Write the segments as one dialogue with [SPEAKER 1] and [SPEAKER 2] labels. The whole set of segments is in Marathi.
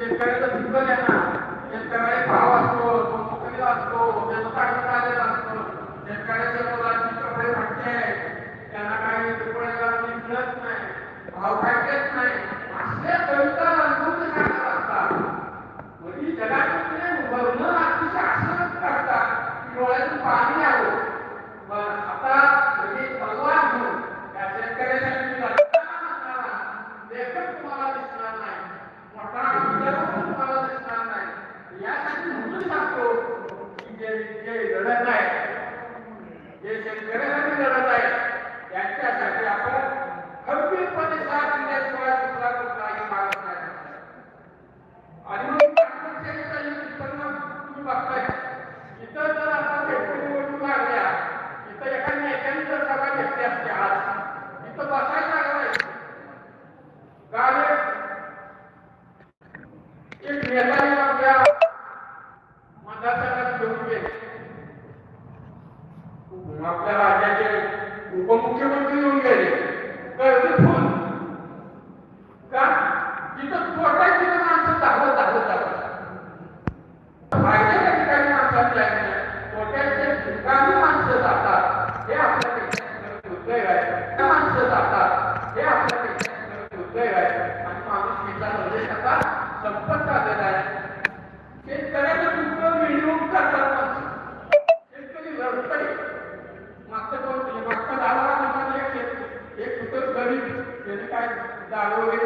[SPEAKER 1] शेतकऱ्याचं दुःख देणार शेतकऱ्याला भाव असतो तो मुकलेला असतो त्याचं ताकद आलेला असतो. शेतकऱ्याच्या मुलाची कपडे फाटले त्यांना काही तुकड्याला मिळत नाही भाव फाटलेच नाही. असल्या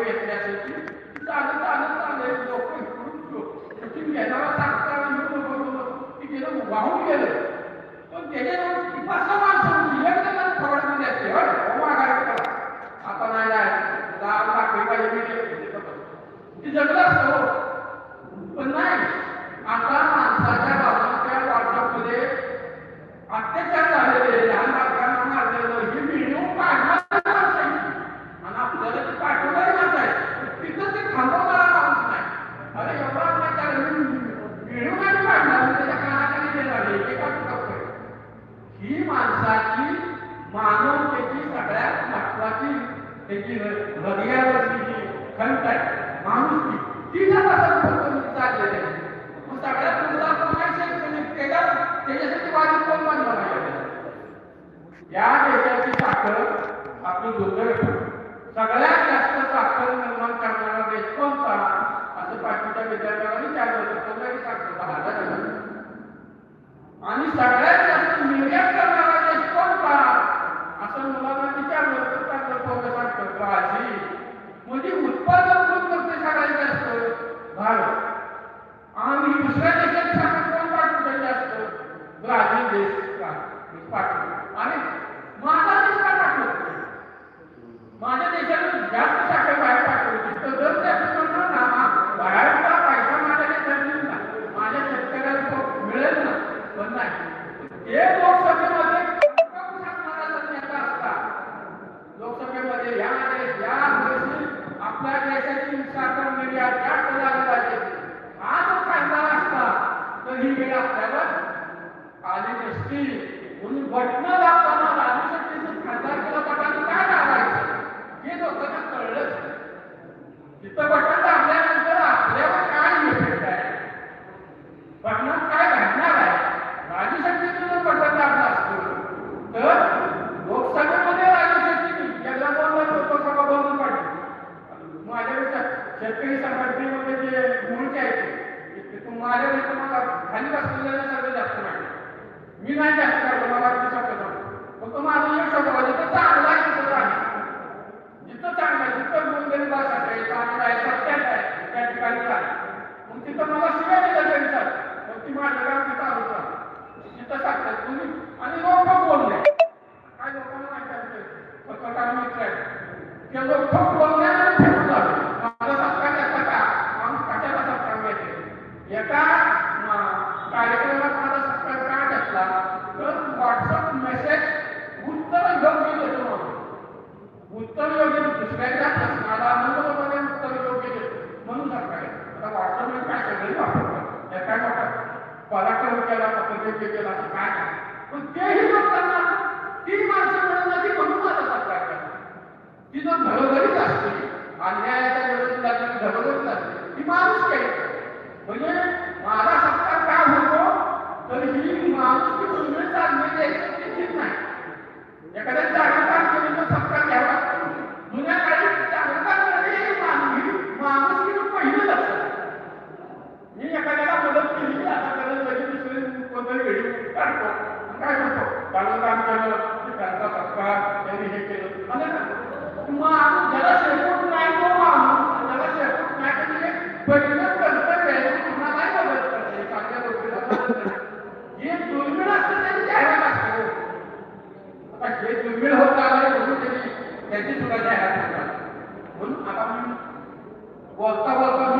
[SPEAKER 1] we have. आणि माझा देशाला माझ्या देशाला जास्त त्याच्या प्रश्नाला आनंदपणे उत्तर योग्य देतो म्हणून सरकार आता वास्तव म्हणजे काय सगळे वापरतात एका नका. पराक्रम केला पत्रयोग्य केला काय नाही. पण तेही लोकांना ती माणसं मिळवण्याची सरकार ती जर घरोघरीच असते अन्यायाच्या विरोधात घरोघरीच असते ती माणूस काही म्हणजे माझा सत्ता काय होतो? तर ही माणूस चालली एखाद्या जागा গত বছর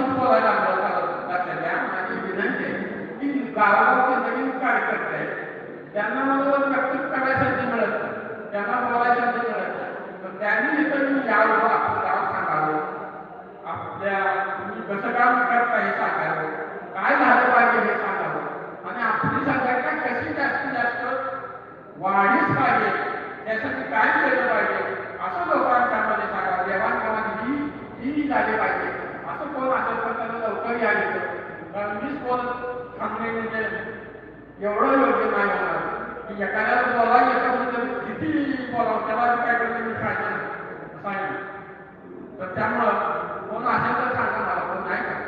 [SPEAKER 1] किती झाले पाहिजे? असं कोण असेल तर त्यांना लवकर या घेतं कारण मीच कोण थांबणे म्हणजे एवढं योग्य नाही होणार. की एखाद्याला बोला येतं म्हणजे किती बोलावं त्याला काय करते मी सांगेन सांगेन तर त्यामुळं कोण असेल तर सांगा मला कोण नाही का?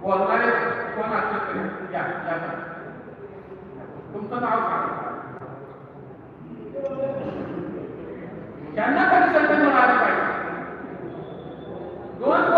[SPEAKER 1] बोलणारे कोण असेल तरी या तुमचं नाव सांगा. त्यांना कधी संधी What?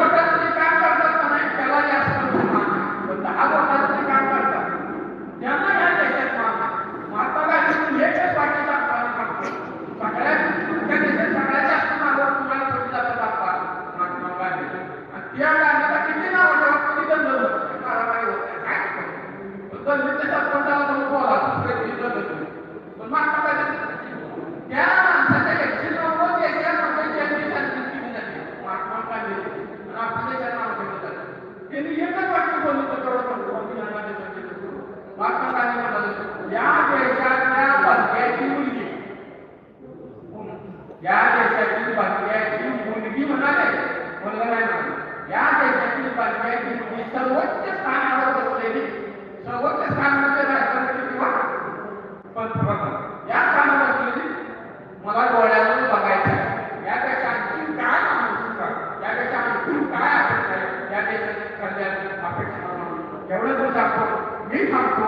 [SPEAKER 1] एवढं तो सांगतो मी सांगतो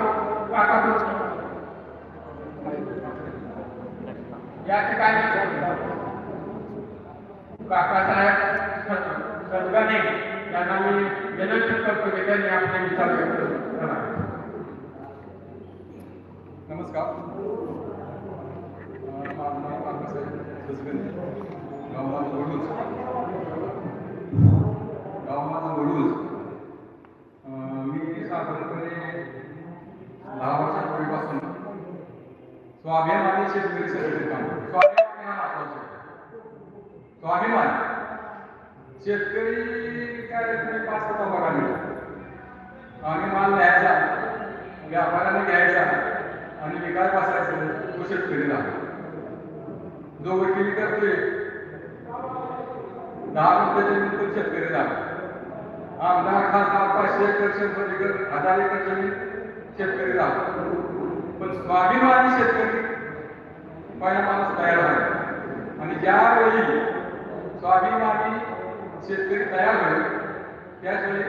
[SPEAKER 1] आता या ठिकाणी काकासाहेब संघाने यांना मी विनंती करतो की त्यांनी आपले विचार व्यक्त करा
[SPEAKER 2] नमस्कार. गावमान गडूज गावमान दहा वर्षापूर्वीपासून स्वाभिमानी शेतकरी सगळे काम. स्वाभिमान. शेतकरी काय तुम्ही पाच होता बघा मी आम्ही माल न्यायचा. व्यापाऱ्याने घ्यायचा. आणि विकास बसायचं. तो शेतकरीला जो वकिली करतोय दहा रुपयाच्या शेतकरी लागतो आमदार खासदार पाचशे एकर शंभर एकर हजार एकर जमीन शेतकरी राहतो पण स्वाभिमानी शेतकरी पहिला माणूस तयार झाला. आणि ज्यावेळी स्वाभिमानी शेतकरी तयार झाले त्याचवेळी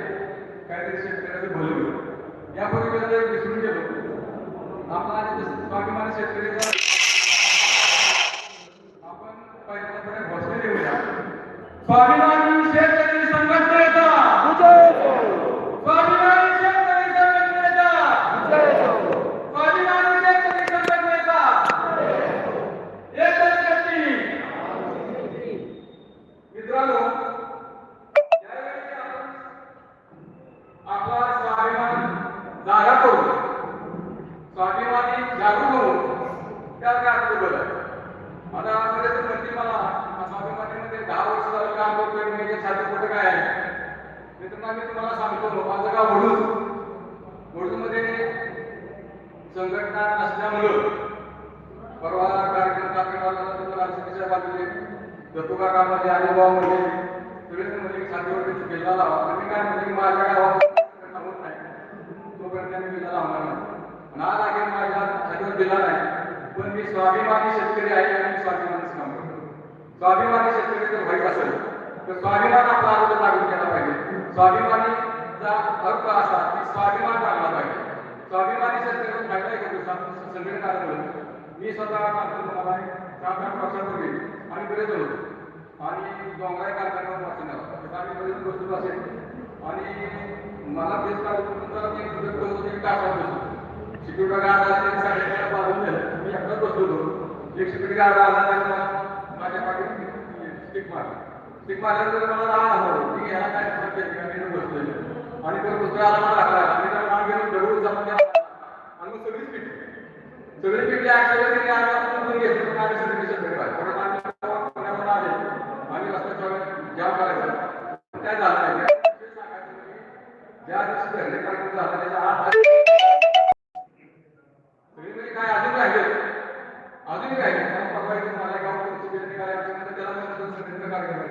[SPEAKER 2] काहीतरी शेतकऱ्याचं भलं होईल. यापूर्वी विसरून गेलो. आपला स्वाभिमानी शेतकरी आपण पहिल्यांदा थोड्या घोषणा देऊया स्वाभिमानी शेतकरी संघटनेचा नसल्यामुळं परवा कार्यक्रम काकडवाला तुम्हाला रामशेतीच्या बाजूने दत्तुका कामाचे आजोबामध्ये सुरेंद्रमध्ये लावा. तुम्ही काय म्हणजे माझ्या गावात होत लावणार नाही. ना लागेल माझ्या खातीवर दिला नाही. पण मी स्वाभिमानी शेतकरी आहे आणि स्वाभिमानीच काम करतो. स्वाभिमानी शेतकरी जर व्हायचं असेल तर स्वाभिमान आपला आरोग्य लागू केला पाहिजे. स्वाभिमानीचा अर्थ असा की स्वाभिमान टाकला पाहिजे. स्वाभिमानी शेतकऱ्याचा फायदा आहे का तो संघटन आलं मी स्वतः सांगतो तुम्हाला सात आठ वर्षापूर्वी आणि बरेच होतो आणि डोंगराय कारखान्यावर वाचन तिथं आम्ही बरेच गोष्टी असेल आणि मला बेस काढून टाका सिक्युरिटी गार्ड आला त्यांनी साडेचार बाजून दिलं मी एकटाच बसलो होतो. एक सिक्युरिटी गार्ड आला त्यांना माझ्या पाठी स्टिक मारली. स्टिक मारल्यानंतर मला राग आला की ह्याला काय सांगते आणि तो दुसऱ्या आला लागला. आणि त्याला मान घेऊन जरूर जमून आणि मग सगळीच पिटली सगळी पिटली आणि सगळे त्यांनी आम्ही आपण पण घेतलं. पण आम्ही सगळे पाहिजे परत आले. आम्ही रस्त्याच्या जाम करायचं. काय झालं नाही ज्या दिवशी धरणे कार्यक्रम झाला त्याच्या आठ सगळी म्हणजे काय अजून राहिले अजूनही राहिले पण परवा इथे मला एका मुलाची पेरणी करायची नंतर त्याला म्हणलं संघटन कार्यक्रम आहे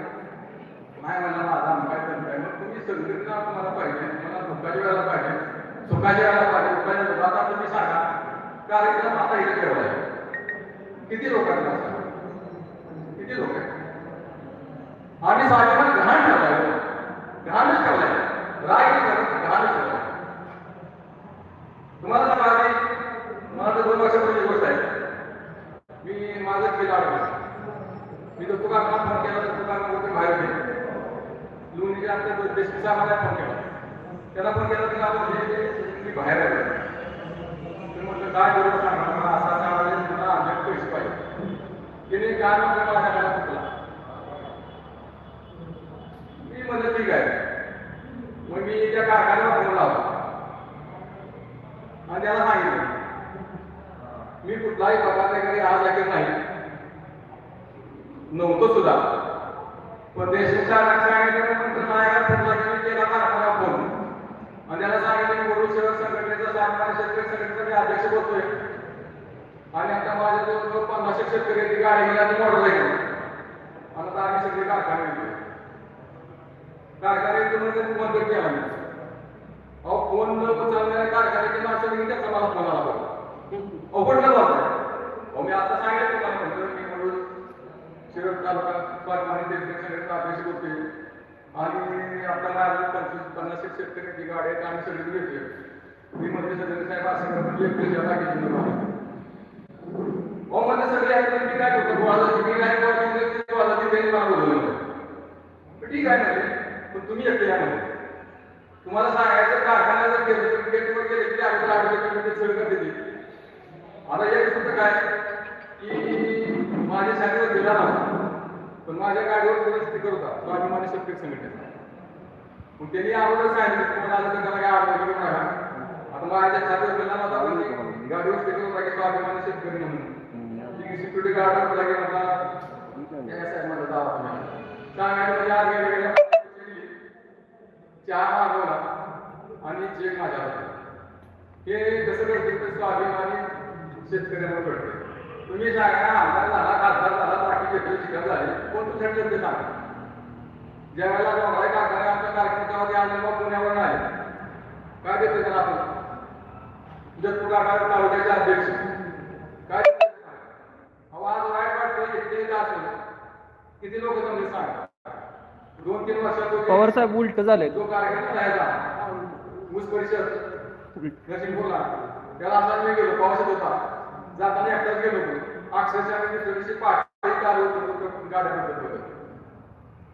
[SPEAKER 2] नाही म्हणलं माझा काय तर काय मग तुम्ही संघटना तुम्हाला पाहिजे तुम्हाला दुःखाच्या वेळेला पाहिजे सुखाच्या वेळेला पाहिजे दुःखाच्या वेळेला आता तुम्ही सांगा कार्यक्रम आता इथे ठेवला आहे किती लोकांना सांगा किती लोक आहेत आम्ही स्वाभिमान घाण ठेवलाय घाणच ठेवलाय राग नाही करत, घाणच ठेवलाय तुम्हाला सांगा आधी मला तर दोन वर्षापूर्वी गोष्ट आहे मी माझं केलं आलं मी तो तुकारांना फोन केला तर तुकारांना बाहेर गेले लोणीच्या आमच्या दोन देशचा मला फोन केला त्याला फोन केला त्याला म्हणजे मी बाहेर आलो तर म्हटलं काय बरोबर सांगा मला असा असा आवाज आहे, मला अर्जंट पैसे पाहिजे तिने काय म्हटलं मला काय चुकला मी म्हणलं ठीक आहे मग मी त्या कारखान्याला फोन लावला आणि त्याला सांगितलं मी कुठलाही प्रकारच्या घरी आज अखेर नाही. नव्हतं सुद्धा. पण देशाच्या सांगितल्यानंतर माझ्या फोनला मी केला कारखाना फोन आणि त्याला सांगितलं की वडूळ सेवक संघटनेचा सातबारा शेतकरी संघटनेचा अध्यक्ष बोलतोय. आणि आता माझ्या जवळजवळ पन्नास शेतकरी ती गाडी गेला आणि मॉडेल आहे आणि आता आम्ही सगळे कारखाने गेलो कारखाने म्हणजे बंद केला अहो फोन न उचलणाऱ्या कारखान्याची माणसं त्याचा मला फोन आला अवघड अवघडलं जातं मी आता सांगितलं तुम्हाला म्हणतो मी म्हणून शिरत तालुका स्वाभिमानी होते. आणि आपल्याला अजून पंचवीस पन्नास एक शेतकऱ्यांची गाडी आहेत आम्ही सगळे घेतले. मी म्हणजे सगळे साहेब असं करा म्हणजे एकटे जेव्हा घेतली मला म्हणजे सगळे आहेत मी काय करतो? गोळाला मी नाही करतो गोळाला ती त्यांनी मला ठीक आहे म्हणजे पण तुम्ही एकटे या म्हणजे तुम्हाला सांगायचं कारखाना जर गेलं तर गेटवर गेले की अगोदर आठवडे ते सोय करते. मला एक फक्त काय? की माझ्या शाळेवर दिला नव्हता. पण माझ्या गाडीवर कोणी स्टिकर होता. स्वाभिमानी शेतकरी संघटनेचा. मग त्यांनी अगोदर सांगितलं तुम्हाला आलं तर त्याला काय आवडलं की बघा आता माझ्या छातीवर दिला नव्हता. पण गाडीवर स्पीकर होता की तो स्वाभिमानी शेतकरी म्हणून. सिक्युरिटी गार्ड आपला की मला मला जावा सांगायला म्हणजे आज गेले. चहा मागवला आणि चेक माझ्या हे कसं करते तर स्वाभिमानी शेतकऱ्यांवर घडते तुम्ही सांगा आमदार झाला खासदार झाला बाकी घेतले झाले कोण तुमच्याकडे ते सांगा ज्या वेळेला डोंगराई कारखाना आमच्या आले मग पुण्यावर आले काय देते त्याला आपण? जगपूर तालुक्याचे अध्यक्ष. काय? अहो आज वाईट वाटतं इथे असेल. किती लोक तुम्ही सांगा? दोन तीन वर्षात
[SPEAKER 3] पवार साहेब उलट झालंय
[SPEAKER 2] जो कार्यक्रम राहायचा. ऊस परिषद नरसिंगपूरला. त्याला आता मी गेलो पावसात होता. जाताना एकटाच गेलो होतो. अक्षरशः म्हणजे थोडीशी पाठी चालू होतो गाड्या बदलत होतो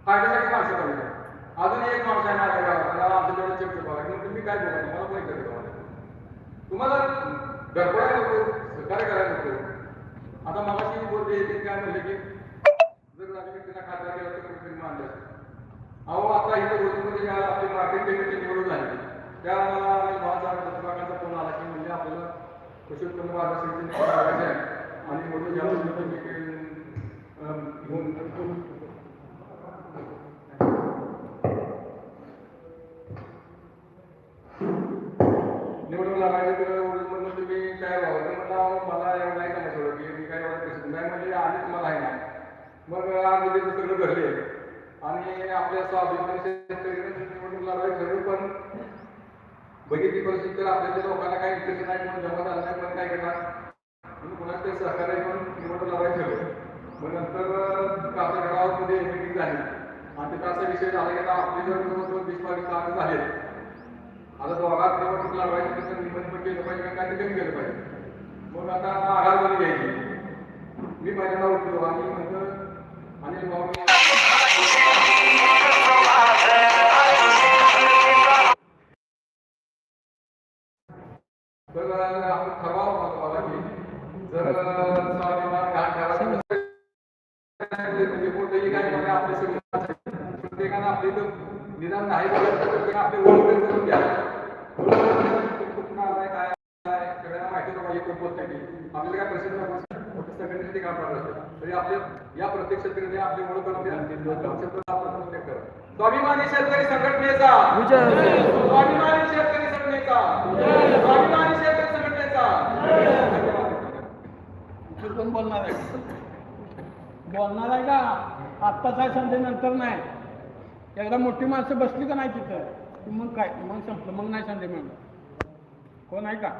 [SPEAKER 2] फायद्यासाठी माणसं पाहिजे अजून एक माणूस आहे माझ्या गावात आमच्या जेवढं चिपचे बघा मग तुम्ही काय बोला तुम्हाला कोणी आहे तुम्हाला? गडबडायला नको सहकार्य करायला नको. आता मला ती बोलते येते काय म्हणले की जर राजकीय खासदार केला तर कोणीतरी मानलं अहो आता इथं गोष्टीमध्ये आपली मार्केट कमिटीची निवडून झाली. त्या मला भावाचा प्रतिभागाचा फोन आला की म्हणजे आपल्याला कृषी उत्पन्न बाजार समितीने करायचे आहे आणि म्हणून या तुम्ही घेऊन निवडून लागायचं तर म्हणून तुम्ही काय व्हावं. तर म्हणलं मला एवढं नाही समजलं थोडं की मी काय एवढं कृषी नाही म्हणजे आधी तुम्हाला आहे नाही मग आज उद्या सगळं घडले आणि आपल्या स्वाभिमान शेतकरी निवडणूक लागायला पण बघितली परिस्थिती तर आपल्या लोकांना काही इंटरेस्ट नाही म्हणून जमा झाला नाही पण काय करणार? म्हणून कोणाच तरी सहकार्य करून निवडणूक लावायला ठेवलं मग नंतर आपल्या गावामध्ये मिटिंग झाली. आणि तिथं असा विषय झाला की आपले जर जवळजवळ वीस बावीस लाख झाले. आता दोघात निवडणूक लढवायची तर निबंध केलं पाहिजे काय ते कमी केलं पाहिजे. मग आता आघाडीमध्ये घ्यायची. मी पहिल्यांदा उठलो आणि नंतर अनिल तर आपण जर म्हणजे काही म्हणजे आपले सगळे प्रत्येकानं आपले निदान नाही तर आपले ओळख तरी करून घ्या. काय सगळ्यांना माहिती पाहिजे कोण आपल्याला काय प्रसिद्ध काम करत तरी आपले या प्रत्येक क्षेत्राने आपली ओळख करून द्या दोन शब्द आपण उल्लेख करा. स्वाभिमानी शेतकरी संघटनेचा. स्वाभिमानी शेतकरी संघटनेचा स्वाभिमानी शेतकरी संघटनेचा धन्यवाद
[SPEAKER 1] तू कोण बोलणार आहे बोलणार आहे का? आत्ताच आहे संधी नंतर नाही. एकदा मोठी माणसं बसली का नाही तिथं? मग काय? मग संपलं मग नाही संधी मिळणार कोण आहे का?